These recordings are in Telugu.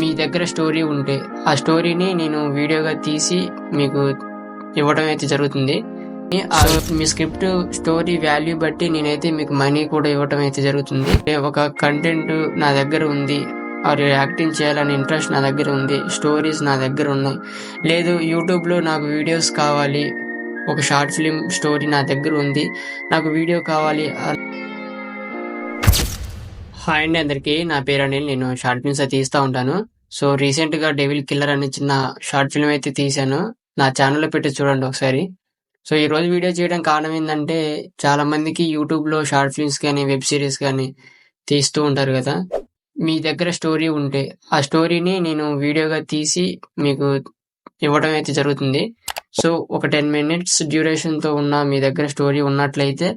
మీ దగ్గర స్టోరీ ఉంటే ఆ స్టోరీని నేను వీడియోగా తీసి మీకు ఇవ్వడం అయితే జరుగుతుంది. ఆ మీ స్క్రిప్ట్ స్టోరీ వాల్యూ బట్టి నేనైతే మీకు మనీ కూడా ఇవ్వటం అయితే జరుగుతుంది. ఒక కంటెంట్ నా దగ్గర ఉంది ఆర్ యాక్టింగ్ చేయాలని ఇంట్రెస్ట్ నా దగ్గర ఉంది స్టోరీస్ నా దగ్గర ఉన్నాయి. లేదు యూట్యూబ్లో నాకు వీడియోస్ కావాలి ఒక షార్ట్ ఫిలిం స్టోరీ నా దగ్గర ఉంది నాకు వీడియో కావాలి హాయ్ అండి అందరికీ. నా పేరు అనిల్ నేను షార్ట్ ఫిల్మ్స్ అయితే తీస్తూ ఉంటాను. సో రీసెంట్గా డెవిల్ కిల్లర్ అనే చిన్న షార్ట్ ఫిల్మ్ అయితే తీశాను. నా ఛానల్లో పెట్టి చూడండి ఒకసారి. సో ఈ రోజు వీడియో చేయడం కారణం ఏంటంటే చాలా మందికి షార్ట్ ఫిల్మ్స్ కానీ వెబ్ సిరీస్ కానీ తీస్తూ ఉంటారు కదా. మీ దగ్గర స్టోరీ ఉంటే ఆ స్టోరీని నేను వీడియోగా తీసి మీకు ఇవ్వడం అయితే జరుగుతుంది. సో ఒక టెన్ మినిట్స్ డ్యూరేషన్తో ఉన్న మీ దగ్గర స్టోరీ ఉన్నట్లయితే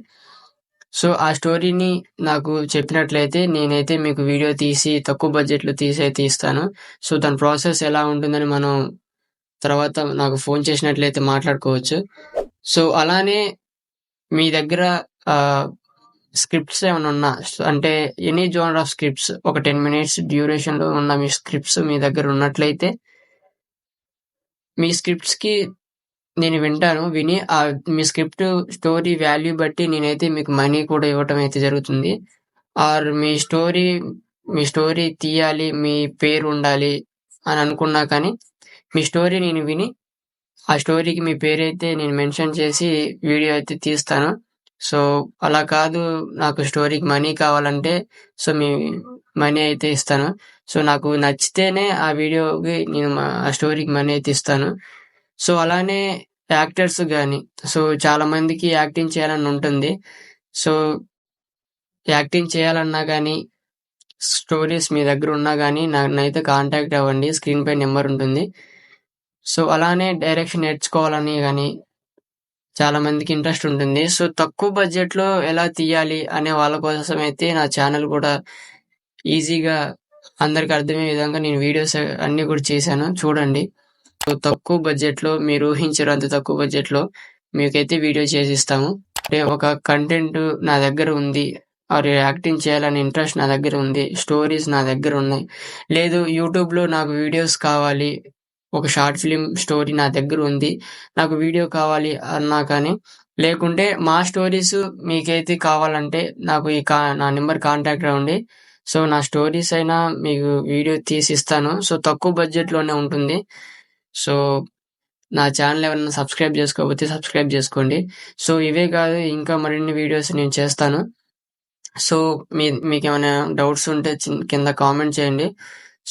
సో ఆ స్టోరీని నాకు చెప్పినట్లయితే నేనైతే మీకు వీడియో తీసి తక్కువ బడ్జెట్లో తీసి అయితే ఇస్తాను సో దాని ప్రాసెస్ ఎలా ఉంటుందని మనం తర్వాత నాకు ఫోన్ చేసినట్లయితే మాట్లాడుకోవచ్చు. సో అలానే మీ దగ్గర స్క్రిప్ట్స్ ఏమైనా ఉన్నా? అంటే ఎనీ జోనర్ ఆఫ్ స్క్రిప్ట్స్ ఒక టెన్ మినిట్స్ డ్యూరేషన్లో ఉన్న మీ స్క్రిప్ట్స్ మీ దగ్గర ఉన్నట్లయితే మీ స్క్రిప్ట్స్కి నేను వింటాను విని ఆ మీ స్క్రిప్ట్ స్టోరీ వాల్యూ బట్టి నేనైతే మీకు మనీ కూడా ఇవ్వటం అయితే జరుగుతుంది. ఆర్ మీ స్టోరీ మీ స్టోరీ తీయాలి మీ పేరు ఉండాలి అని అనుకున్నా కానీ మీ స్టోరీ నేను విని ఆ స్టోరీకి మీ పేరు అయితే నేను మెన్షన్ చేసి వీడియో అయితే తీస్తాను. సో అలా కాదు నాకు స్టోరీకి మనీ కావాలంటే సో మీ మనీ అయితే ఇస్తాను. సో నాకు నచ్చితేనే ఆ వీడియోకి నేను ఆ స్టోరీకి మనీ అయితే ఇస్తాను. సో అలానే యాక్టర్స్ కానీ సో చాలా మందికి యాక్టింగ్ చేయాలని ఉంటుంది. సో యాక్టింగ్ చేయాలన్నా కానీ స్టోరీస్ మీ దగ్గర ఉన్నా కానీ నన్నైతే కాంటాక్ట్ అవ్వండి. స్క్రీన్ పై నెంబర్ ఉంటుంది. సో అలానే డైరెక్షన్ నేర్చుకోవాలని కానీ చాలా మందికి ఇంట్రెస్ట్ ఉంటుంది. సో తక్కువ బడ్జెట్లో ఎలా తీయాలి అనే వాళ్ళ కోసం అయితే నా ఛానల్ కూడా ఈజీగా అందరికి అర్థమయ్యే విధంగా నేను వీడియోస్ అన్నీ కూడా చేశాను. చూడండి. తక్కువ బడ్జెట్లో మీరు ఊహించారు తక్కువ బడ్జెట్లో మీకైతే వీడియో చేసిస్తాము. అంటే ఒక కంటెంట్ నా దగ్గర ఉంది ఆర్ యాక్టింగ్ చేయాలని ఇంట్రెస్ట్ నా దగ్గర ఉంది స్టోరీస్ నా దగ్గర ఉన్నాయి. లేదు యూట్యూబ్లో నాకు వీడియోస్ కావాలి ఒక షార్ట్ ఫిలిం స్టోరీ నా దగ్గర ఉంది నాకు వీడియో కావాలి అన్నా కానీ లేకుంటే మా స్టోరీస్ మీకైతే కావాలంటే నాకు ఈ కా నా నెంబర్ కాంటాక్ట్ అవ్వండి సో నా స్టోరీస్ అయినా మీకు వీడియో తీసి ఇస్తాను సో తక్కువ బడ్జెట్లోనే ఉంటుంది. సో నా ఛానల్ ఎవరైనా సబ్స్క్రైబ్ చేసుకోకపోతే సబ్స్క్రైబ్ చేసుకోండి. సో ఇవే కాదు ఇంకా మరిన్ని వీడియోస్ నేను చేస్తాను. సో మీ మీకు ఏమైనా డౌట్స్ ఉంటే కింద కామెంట్ చేయండి.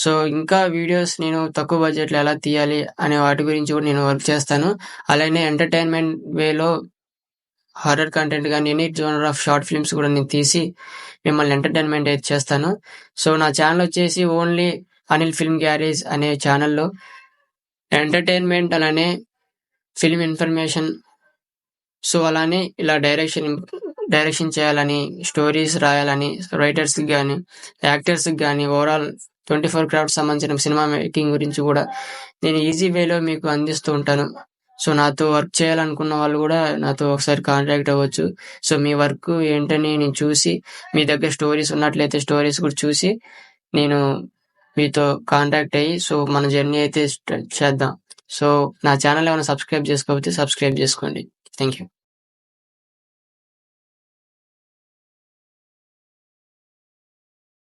సో ఇంకా వీడియోస్ నేను తక్కువ బడ్జెట్లో ఎలా తీయాలి అనే వాటి గురించి కూడా నేను వర్క్ చేస్తాను. అలానే ఎంటర్టైన్మెంట్ వేలో హారర్ కంటెంట్ కానీ any genre of short films కూడా నేను తీసి మిమ్మల్ని ఎంటర్టైన్మెంట్ అయితే చేస్తాను. సో నా ఛానల్ వచ్చేసి ఓన్లీ అనిల్ ఫిల్మ్ గ్యారేజ్ అనే ఛానల్లో ఎంటర్టైన్మెంట్ అలానే ఫిల్మ్ ఇన్ఫర్మేషన్ సో అలానే ఇలా డైరెక్షన్ డైరెక్షన్ చేయాలని స్టోరీస్ రాయాలని రైటర్స్కి కానీ యాక్టర్స్కి కానీ ఓవరాల్ ట్వంటీ ఫోర్ క్రాఫ్ట్ సంబంధించిన సినిమా మేకింగ్ గురించి కూడా నేను ఈజీ వేలో మీకు అందిస్తూ ఉంటాను. సో నాతో వర్క్ చేయాలనుకున్న వాళ్ళు కూడా నాతో ఒకసారి కాంటాక్ట్ అవ్వచ్చు. సో మీ వర్క్ ఏంటని నేను చూసి మీ దగ్గర స్టోరీస్ ఉన్నట్లయితే స్టోరీస్ కూడా చూసి నేను మీతో కాంటాక్ట్ అయ్యి సో మన జర్నీ అయితే చేద్దాం. సో నా ఛానల్ ఏమైనా సబ్స్క్రైబ్ చేసుకోకపోతే సబ్స్క్రైబ్ చేసుకోండి. Thank you